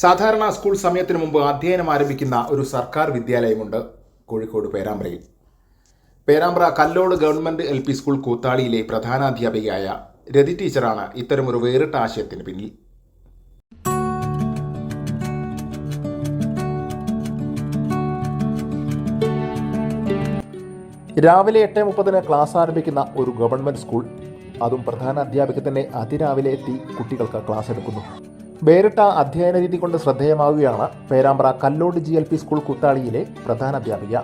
സാധാരണ സ്കൂൾ സമയത്തിന് മുമ്പ് അധ്യയനം ആരംഭിക്കുന്ന ഒരു സർക്കാർ വിദ്യാലയമുണ്ട് Kozhikode പേരാമ്പ്രയിൽ. Perambra Kallode government L P school കൂത്താളിയിലെ പ്രധാനാധ്യാപികയായ രതി ടീച്ചറാണ് ഇത്തരമൊരു വേറിട്ട ആശയത്തിന് പിന്നിൽ. രാവിലെ എട്ട് മുപ്പതിന് ക്ലാസ് ആരംഭിക്കുന്ന ഒരു ഗവൺമെന്റ് സ്കൂൾ അതും പ്രധാന അധ്യാപിക തന്നെ അതിരാവിലെ എത്തി കുട്ടികൾക്ക് ക്ലാസ് എടുക്കുന്നു. വേറിട്ട അധ്യയന രീതി കൊണ്ട് ശ്രദ്ധേയമാവുകയാണ് Perambra Kallode G L P school കുത്താളിയിലെ പ്രധാന അധ്യാപിക.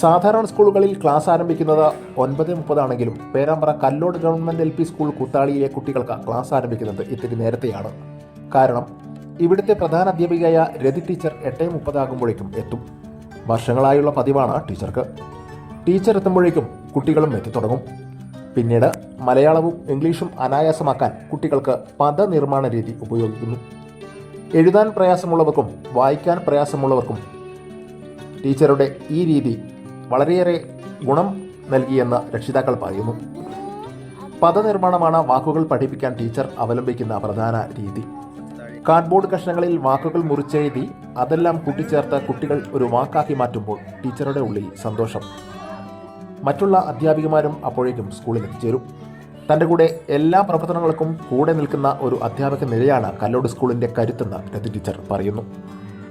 സാധാരണ സ്കൂളുകളിൽ ക്ലാസ് ആരംഭിക്കുന്നത് ഒൻപത് മുപ്പതാണെങ്കിലും Perambra Kallode government L P school കുത്താളിയിലെ കുട്ടികൾക്ക് ക്ലാസ് ആരംഭിക്കുന്നത് ഇത്തിരി നേരത്തെയാണ്. കാരണം ഇവിടുത്തെ പ്രധാന അധ്യാപികയായ രതി ടീച്ചർ എട്ട് മുപ്പതാകുമ്പോഴേക്കും എത്തും. വർഷങ്ങളായുള്ള പതിവാണ് ടീച്ചർക്ക്. ടീച്ചർ എത്തുമ്പോഴേക്കും കുട്ടികളും എത്തിത്തുടങ്ങും പിന്നീട് മലയാളവും ഇംഗ്ലീഷും അനായാസമാക്കാൻ കുട്ടികൾക്ക് പദനിർമ്മാണ രീതി ഉപയോഗിക്കുന്നു. എഴുതാൻ പ്രയാസമുള്ളവർക്കും വായിക്കാൻ പ്രയാസമുള്ളവർക്കും ടീച്ചറുടെ ഈ രീതി വളരെയേറെ ഗുണം നൽകിയെന്ന് രക്ഷിതാക്കൾ പറയുന്നു. പദനിർമ്മാണമാണ് വാക്കുകൾ പഠിപ്പിക്കാൻ ടീച്ചർ അവലംബിക്കുന്ന പ്രധാന രീതി. കാർഡ്ബോർഡ് കഷ്ണങ്ങളിൽ വാക്കുകൾ മുറിച്ചെഴുതി അതെല്ലാം കൂട്ടിച്ചേർത്ത് കുട്ടികൾ ഒരു വാക്കാക്കി മാറ്റുമ്പോൾ ടീച്ചറുടെ ഉള്ളിൽ സന്തോഷം മറ്റുള്ള അധ്യാപികമാരും അപ്പോഴേക്കും സ്കൂളിൽ എത്തിച്ചേരും തന്റെ കൂടെ എല്ലാ പ്രവർത്തനങ്ങൾക്കും കൂടെ നിൽക്കുന്ന ഒരു അധ്യാപക നിരയാണ് കല്ലോട് സ്കൂളിന്റെ കരുത്തെന്ന് രതി ടീച്ചർ പറയുന്നു.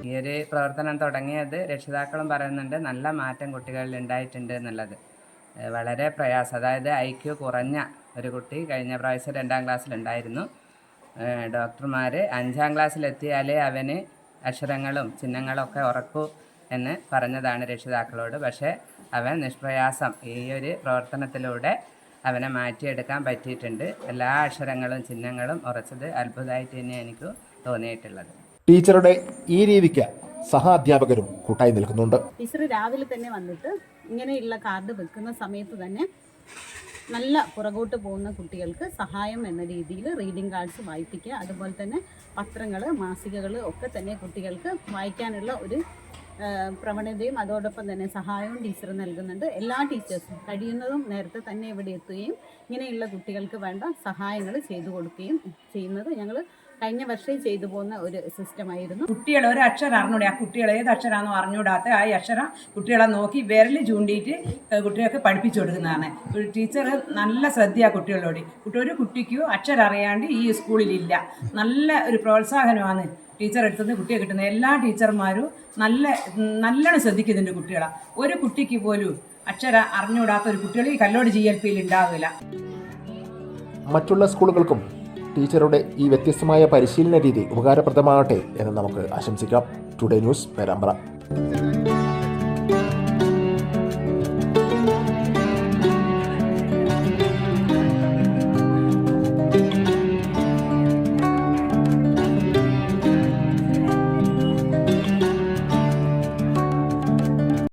ഈ ഒരു പ്രവർത്തനം തുടങ്ങിയത് രക്ഷിതാക്കളും പറയുന്നുണ്ട് നല്ല മാറ്റം കുട്ടികളിൽ ഉണ്ടായിട്ടുണ്ട് എന്നുള്ളത്. വളരെ പ്രയാസം. അതായത് ഐ ക്യു കുറഞ്ഞ ഒരു കുട്ടി കഴിഞ്ഞ പ്രാവശ്യം രണ്ടാം ക്ലാസ്സിലുണ്ടായിരുന്നു ഡോക്ടർമാർ അഞ്ചാം ക്ലാസ്സിലെത്തിയാലേ അവന് അക്ഷരങ്ങളും ചിഹ്നങ്ങളും ഒക്കെ ഉറക്കൂ എന്ന് പറഞ്ഞതാണ് രക്ഷിതാക്കളോട്. പക്ഷേ അവൻ നിഷ്പ്രയാസം ഈ ഒരു പ്രവർത്തനത്തിലൂടെ അവനെ മാറ്റിയെടുക്കാൻ പറ്റിയിട്ടുണ്ട്. എല്ലാ അക്ഷരങ്ങളും ചിഹ്നങ്ങളും ഉറച്ചത് അത്ഭുതമായിട്ട് തന്നെ എനിക്ക് തോന്നിയിട്ടുള്ളത്. ടീച്ചറുടെ ഈ രീതിക്ക് സഹാധ്യാപകരും കൂട്ടായി നിൽക്കുന്നുണ്ട്. ടീച്ചർ രാവിലെ തന്നെ വന്നിട്ട് ഇങ്ങനെയുള്ള കാർഡ് വെക്കുന്ന സമയത്ത് തന്നെ നല്ല പുറകോട്ട് പോകുന്ന കുട്ടികൾക്ക് സഹായം എന്ന രീതിയിൽ റീഡിംഗ് കാർഡ്സ് വായിപ്പിക്കുക അതുപോലെ തന്നെ പത്രങ്ങൾ മാസികകൾ ഒക്കെ തന്നെ കുട്ടികൾക്ക് വായിക്കാനുള്ള ഒരു പ്രവണതയും അതോടൊപ്പം തന്നെ സഹായവും ടീച്ചർ നൽകുന്നുണ്ട്. എല്ലാ ടീച്ചേഴ്സും കഴിയുന്നതും നേരത്തെ തന്നെ ഇവിടെ എത്തുകയും ഇങ്ങനെയുള്ള കുട്ടികൾക്ക് വേണ്ട സഹായങ്ങൾ ചെയ്തു കൊടുക്കുകയും ചെയ്യുന്നത് ഞങ്ങൾ കഴിഞ്ഞ വർഷം ചെയ്തു പോകുന്ന ഒരു സിസ്റ്റമായിരുന്നു കുട്ടികൾ ഒരു അക്ഷരം അറിഞ്ഞൂടെ? ആ കുട്ടികൾ ഏത് അക്ഷരമാണെന്ന് അറിഞ്ഞൂടാത്ത ആ അക്ഷരം കുട്ടികളെ നോക്കി വിരൽ ചൂണ്ടിയിട്ട് കുട്ടികൾക്ക് പഠിപ്പിച്ചു കൊടുക്കുന്നതാണ്. ഒരു ടീച്ചർ നല്ല ശ്രദ്ധയാണ് കുട്ടികളോട്. കുട്ടി ഒരു കുട്ടിക്കും അക്ഷരം അറിയാണ്ട് ഈ സ്കൂളിലില്ല. നല്ല ഒരു പ്രോത്സാഹനമാണ് ടീച്ചർ എടുത്തുനിന്ന് കുട്ടിയെ കിട്ടുന്നത്. എല്ലാ ടീച്ചർമാരും നല്ല നല്ലോണം ശ്രദ്ധിക്കുന്നുണ്ട് കുട്ടികളെ. ഒരു കുട്ടിക്ക് പോലും അക്ഷരം അറിഞ്ഞൂടാത്ത ഒരു കുട്ടികൾ ഈ കല്ലോട് ജി എൽ പിയിൽ ഉണ്ടാവില്ല. മറ്റുള്ള സ്കൂളുകൾക്കും ടീച്ചറുടെ ഈ വ്യത്യസ്തമായ പരിശീലന രീതി ഉപകാരപ്രദമാകട്ടെ എന്ന് നമുക്ക് ആശംസിക്കാം. Today news Perambra